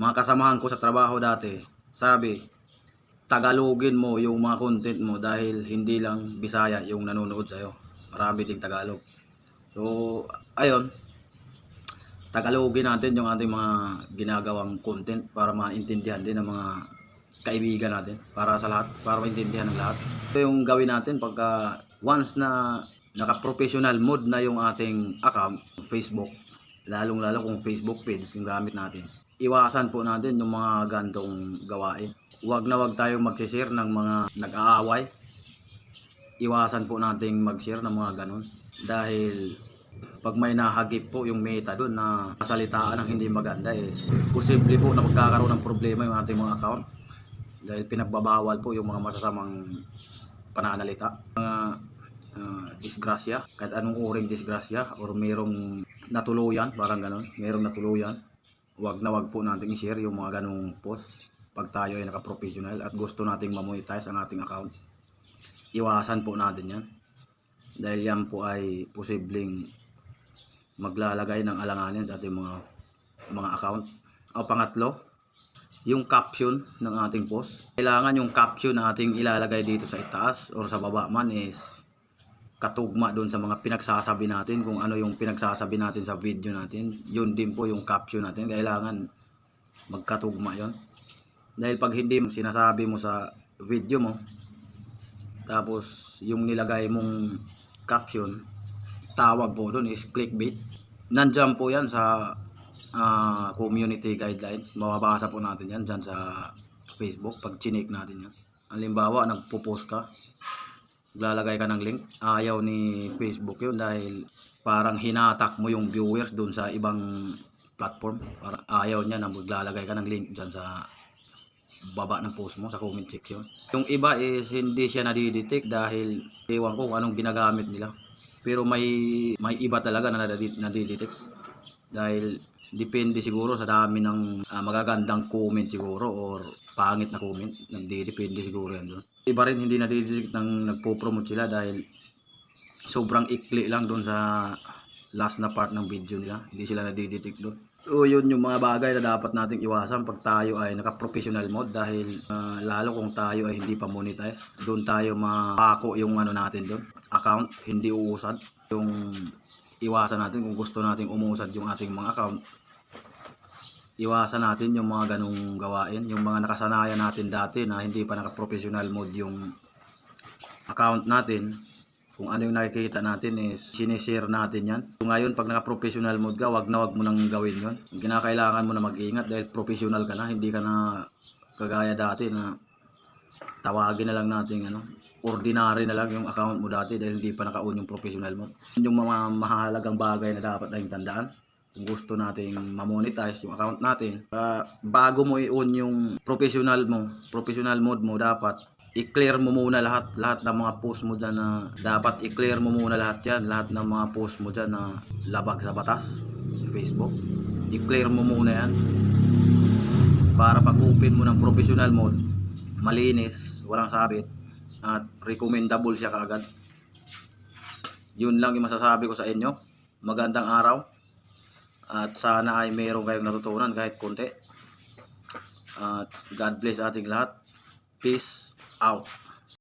mga kasamahan ko sa trabaho dati, sabi, Tagalogin mo yung mga content mo dahil hindi lang Bisaya yung nanonood sa'yo. Marami ding Tagalog. So, ayun, Tagalogin natin yung ating mga ginagawang content para maintindihan din ng mga kaibigan natin. Para sa lahat, para maintindihan ng lahat. Ito yung gawin natin pagka once na naka-professional mode na yung ating account, Facebook, lalong-lalo kung Facebook page yung gamit natin. Iwasan po natin yung mga gantong gawain. Huwag na huwag tayo mag-share ng mga nag-aaway. Iwasan po nating mag-share ng mga ganon. Dahil pag may nahagip po yung meta doon na salitaan ng hindi maganda is posible po na magkakaroon ng problema yung ating mga account dahil pinagbabawal po yung mga masasamang pananalita mga ah, disgrasya kahit anong uring disgrasya or merong natuluyan parang ganon merong natuluyan wag na wag po natin i-share yung mga ganong post pag tayo ay naka-professional at gusto nating mamonetize ang ating account iwasan po natin yan dahil yan po ay posibleng maglalagay ng alanganin sa ating mga mga account. O pangatlo, yung caption ng ating post. Kailangan yung caption na ating ilalagay dito sa itaas or sa baba man is katugma doon sa mga pinagsasabi natin kung ano yung pinagsasabi natin sa video natin. Yun din po yung caption natin. Kailangan magkatugma yon Dahil pag hindi mo sinasabi mo sa video mo, tapos yung nilagay mong caption, tawag po doon is clickbait. Nandyan po yan sa ah, community guidelines. Mababasa po natin yan dyan sa Facebook pag chinik natin yan. Halimbawa, nagpo-post ka, lalagay ka ng link. Ayaw ni Facebook yun dahil parang hinatak mo yung viewers doon sa ibang platform. Para ayaw niya na maglalagay ka ng link dyan sa baba ng post mo sa comment section. Yung iba is hindi siya nadidetect dahil ewan ko kung anong ginagamit nila. Pero may may iba talaga na nadidetect dahil depende siguro sa dami ng ah, magagandang comment siguro or pangit na comment. Nagdidepende siguro yan doon. Iba rin hindi nadidetect nang nagpo-promote sila dahil sobrang ikli lang doon sa last na part ng video nila. Hindi sila nadidetect doon. So yun yung mga bagay na dapat nating iwasan pag tayo ay naka-professional mode dahil ah, lalo kung tayo ay hindi pa monetize. Doon tayo mapako yung ano natin doon. Account, hindi uusad. Yung iwasan natin kung gusto nating umusad yung ating mga account. Iwasan natin yung mga ganong gawain. Yung mga nakasanayan natin dati na hindi pa naka-professional mode yung account natin kung ano yung nakikita natin is sinishare natin yan. So ngayon, pag naka-professional mode ka, wag na wag mo nang gawin yon. Kinakailangan mo na mag-ingat dahil professional ka na, hindi ka na kagaya dati na tawagin na lang natin ano, ordinary na lang yung account mo dati dahil hindi pa naka-on yung professional. Yun yung mga mahalagang bagay na dapat nating tandaan. Kung gusto nating ma-monetize yung account natin, ah, bago mo i-on yung professional mo, professional mode mo, dapat i-clear mo muna lahat lahat ng mga post mo dyan na dapat i-clear mo muna lahat yan. Lahat ng mga post mo dyan na labag sa batas sa Facebook. I-clear mo muna yan. Para pag open mo ng professional mode malinis walang sabit at recommendable siya kaagad. Yun lang yung masasabi ko sa inyo. Magandang araw at sana ay mayroon kayong natutunan kahit konti. At God bless ating lahat. Peace out